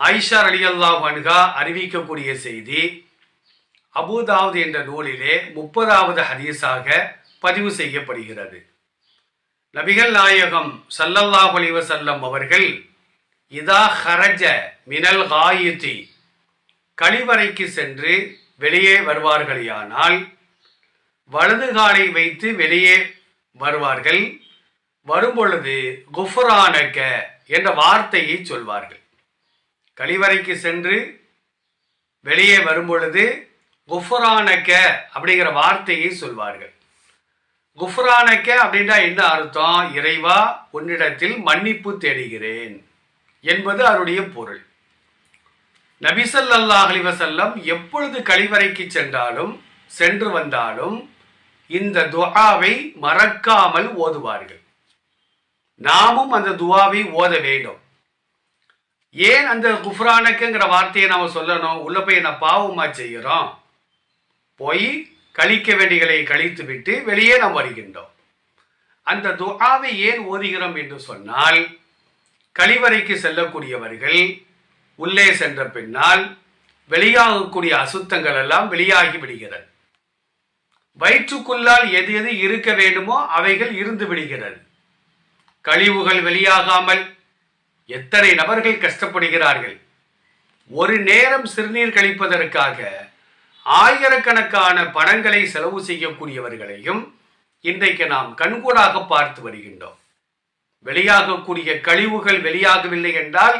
ஆயிஷா அலியல்லாஹ் அன்ஹா அறிவிக்கக்கூடிய செய்தி அபுதாவது என்ற நூலிலே முப்பதாவது ஹதீஸாக பதிவு செய்யப்படுகிறது. நபிகள் நாயகம் சல்லல்லாஹ் அலைஹி அவர்கள் இதா ஹரஜ மினல் காயித்தி கழிவறைக்கு சென்று வெளியே வருவார்களேயானால் வலது காலை வைத்து வெளியே வருவார்கள் வரும்பொழுது குஃபுரானக என்ற வார்த்தையை சொல்வார்கள். கழிவறைக்கு சென்று வெளியே வரும்பொழுது குஃபரானக்க அப்படிங்கிற வார்த்தையை சொல்வார்கள். குஃபரானக்க அப்படின்னா என்ன அர்த்தம்? இறைவா உன்னிடத்தில் மன்னிப்பு தேடுகிறேன் என்பது அவருடைய பொருள். நபிசல்லா அலிவசல்லம் எப்பொழுது கழிவறைக்கு சென்றாலும் சென்று வந்தாலும் இந்த துவாவை மறக்காமல் ஓதுவார்கள். நாமும் அந்த துவாவை ஓத வேண்டும். ஏன் அந்த குஃப்ரானக்குங்கிற வார்த்தையை நாம் சொல்லணும்? உள்ள போய் என்ன பாவமா செய்கிறோம் போய் கழிக்க வேண்டிகளை கழித்து விட்டு வெளியே நாம் வருகின்றோம். அந்த துஆவை ஏன் ஓதுகிறோம் என்று சொன்னால் கழிவறைக்கு செல்லக்கூடியவர்கள் உள்ளே சென்ற பின்னால் வெளியாகக்கூடிய அசுத்தங்கள் எல்லாம் வெளியாகி விடுகிறது. வயிற்றுக்குள்ளால் எது எது இருக்க வேண்டுமோ அவைகள் இருந்து விடுகிறது. கழிவுகள் வெளியாகாமல் எத்தனை நபர்கள் கஷ்டப்படுகிறார்கள்? ஒரு நேரம் சிறுநீர் கழிப்பதற்காக ஆயிரக்கணக்கான பணங்களை செலவு செய்யக்கூடியவர்களையும் இன்றைக்கு நாம் கண்கூடாக பார்த்து வருகின்றோம். வெளியாகக்கூடிய கழிவுகள் வெளியாகவில்லை என்றால்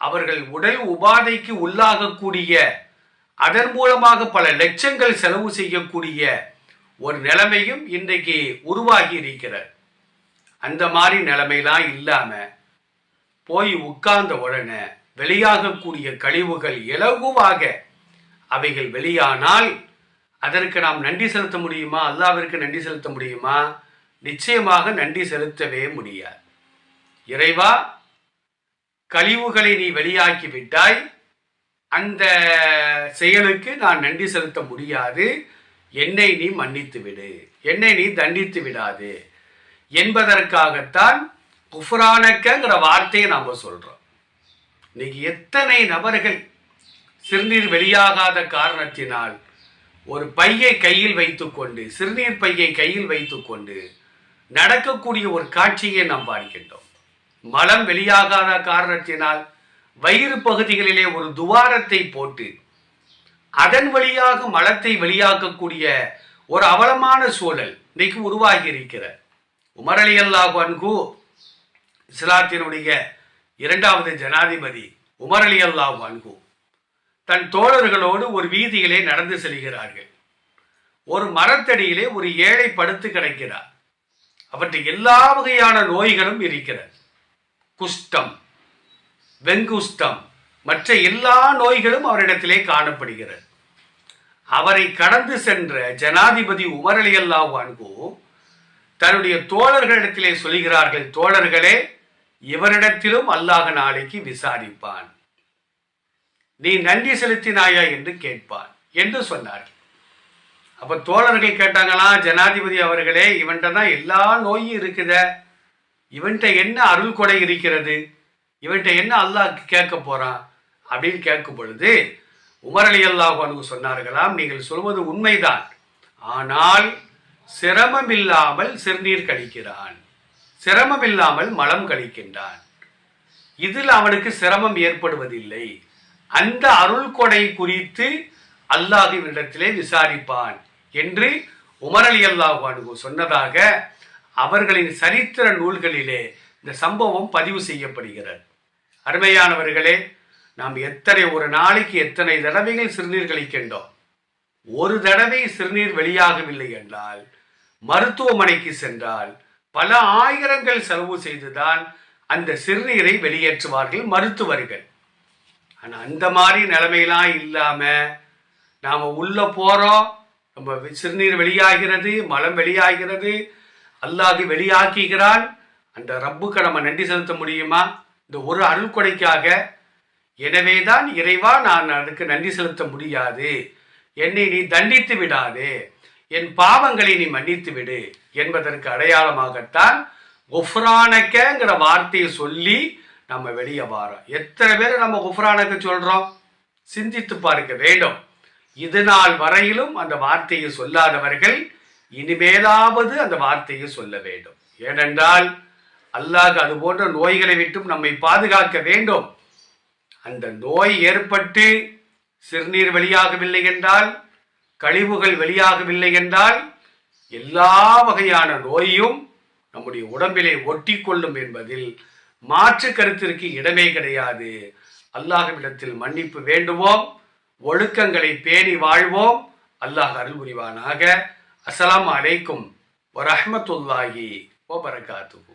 அவர்கள் உடல் உபாதைக்கு உள்ளாகக்கூடிய அதன் மூலமாக பல லட்சங்கள் செலவு செய்யக்கூடிய ஒரு நிலைமையும் இன்றைக்கு உருவாகி இருக்கிறது. அந்த மாதிரி நிலைமையெல்லாம் இல்லாமல் போய் உட்கார்ந்த உடனே வெளியாகக்கூடிய கழிவுகள் இலகுவாக அவைகள் வெளியானால் அதற்கு நாம் நன்றி செலுத்த முடியுமா? அல்லாவிற்கு நன்றி செலுத்த முடியுமா? நிச்சயமாக நன்றி செலுத்தவே முடியாது. இறைவா கழிவுகளை நீ வெளியாக்கி விட்டாய். அந்த செயலுக்கு நான் நன்றி செலுத்த முடியாது. என்னை நீ மன்னித்து விடு. என்னை நீ தண்டித்து விடாது. என்பதற்காகத்தான் குஃப்ரானக்கங்கிற வார்த்தையை நாம் சொல்றோம். இன்னைக்கு எத்தனை நபர்கள் சிறுநீர் வெளியாகாத காரணத்தினால் ஒரு பையை கையில் வைத்துக்கொண்டு சிறுநீர் பையை கையில் வைத்துக்கொண்டு நடக்கக்கூடிய ஒரு காட்சியை நாம் பார்க்கின்றோம். மலம் வெளியாகாத காரணத்தினால் வயிறு பகுதிகளிலே ஒரு துவாரத்தை போட்டு அதன் வழியாக மலத்தை வெளியாக்கக்கூடிய ஒரு அவலமான சூழல் இன்னைக்கு உருவாகி இருக்கிற உமரலி அல்லாஹ் அன்கு இஸ்லாத்தினுடைய இரண்டாவது ஜனாதிபதி உமர் அலி அல்லாஹ் அன்கு தன் தோழர்களோடு ஒரு வீதியிலே நடந்து செல்கிறார்கள். ஒரு மரத்தடியிலே ஒரு ஏழை படுத்து கிடக்கிறார். அவற்றை எல்லா வகையான நோய்களும் இருக்கிறது. குஷ்டம் வெங்குஷ்டம் மற்ற எல்லா நோய்களும் அவரிடத்திலே காணப்படுகிறது. அவரை கடந்து சென்ற ஜனாதிபதி உமர் அலி அல்லாஹ் அன்கு தன்னுடைய தோழர்களிடத்திலே சொல்கிறார்கள் தோழர்களே இவரிடத்திலும் அல்லாஹ் நாளைக்கு விசாரிப்பான். நீ நன்றி செலுத்தினாயா என்று கேட்பான் என்று சொன்னார்கள். அப்ப தோழர்கள் கேட்டாங்களாம் ஜனாதிபதி அவர்களே இவன்கிட்ட தான் எல்லா நோயும் இருக்குத. இவன்கிட்ட என்ன அருள் கொடை இருக்கிறது? இவன்கிட்ட என்ன அல்லாஹ் கேட்க போறான்? அப்படின்னு கேட்கும் பொழுது உமரலி அல்லாஹ் சொன்னார்களாம் நீங்கள் சொல்வது உண்மைதான். ஆனால் சிரமம் இல்லாமல் சிறுநீர் கழிக்கிறான். சிரமமில்லாமல் மலம் கழிக்கின்றான். இதில் அவனுக்கு சிரமம் ஏற்படுவதில்லை. அந்த அருள் கொடை குறித்து அல்லாஹுவிடத்திலே விசாரிப்பான் என்று உமர் அலி அல்லாஹு சொன்னதாக அவர்களின் சரித்திர நூல்களிலே இந்த சம்பவம் பதிவு செய்யப்படுகிறது. அருமையானவர்களே நாம் எத்தனை ஒரு நாளைக்கு எத்தனை தடவைகள் சிறுநீர் கழிக்கின்றோம்? ஒரு தடவை சிறுநீர் வெளியாகவில்லை என்றால் மருத்துவமனைக்கு சென்றால் பல ஆயிரங்கள் செலவு செய்துதான் அந்த சிறுநீரை வெளியேற்றுவார்கள் மருத்துவர்கள். ஆனால் அந்த மாதிரி நிலைமையெல்லாம் இல்லாம நாம உள்ள போறோம். நம்ம சிறுநீர் வெளியாகிறது மலம் வெளியாகிறது அல்லாது வெளியாக்குகிறான். அந்த ரப்புக்கு நம்ம நன்றி செலுத்த முடியுமா? இந்த ஒரு அருள் கொடைக்காக எனவேதான் இறைவா நான் அதுக்கு நன்றி செலுத்த முடியாது. என்னை நீ தண்டித்து விடாதே. என் பாவங்களை நீ மன்னித்து விடு என்பதற்கு அடையாளமாகத்தான் குஃப்ரானக்கங்கிற வார்த்தையை சொல்லி நம்ம வெளியே வாரோம் எத்தனை பேர் நம்ம குஃப்ரானக்க சொல்கிறோம் சிந்தித்து பார்க்க வேண்டும். இது நாள் வரையிலும் அந்த வார்த்தையை சொல்லாதவர்கள் இனிமேலாவது அந்த வார்த்தையை சொல்ல வேண்டும். ஏனென்றால் அல்லாஹ் அது போன்ற நோய்களை விட்டும் நம்மை பாதுகாக்க வேண்டும். அந்த நோய் ஏற்பட்டு சிறுநீர் வெளியாகவில்லை என்றால் கழிவுகள் வெளியாகவில்லை என்றால் எல்லா வகையான நோயும் நம்முடைய உடம்பிலே ஒட்டி கொள்ளும் என்பதில் மாற்று கருத்திற்கு இடமே கிடையாது. அல்லாஹ்விடத்தில் மன்னிப்பு வேண்டுவோம் ஒழுக்கங்களை பேணி வாழ்வோம். அல்லாஹ் அருள் புரிவானாக. அஸ்லாம் அலைக்கும் வரஹ்மத்துல்லாஹி வபரகாத்துஹு.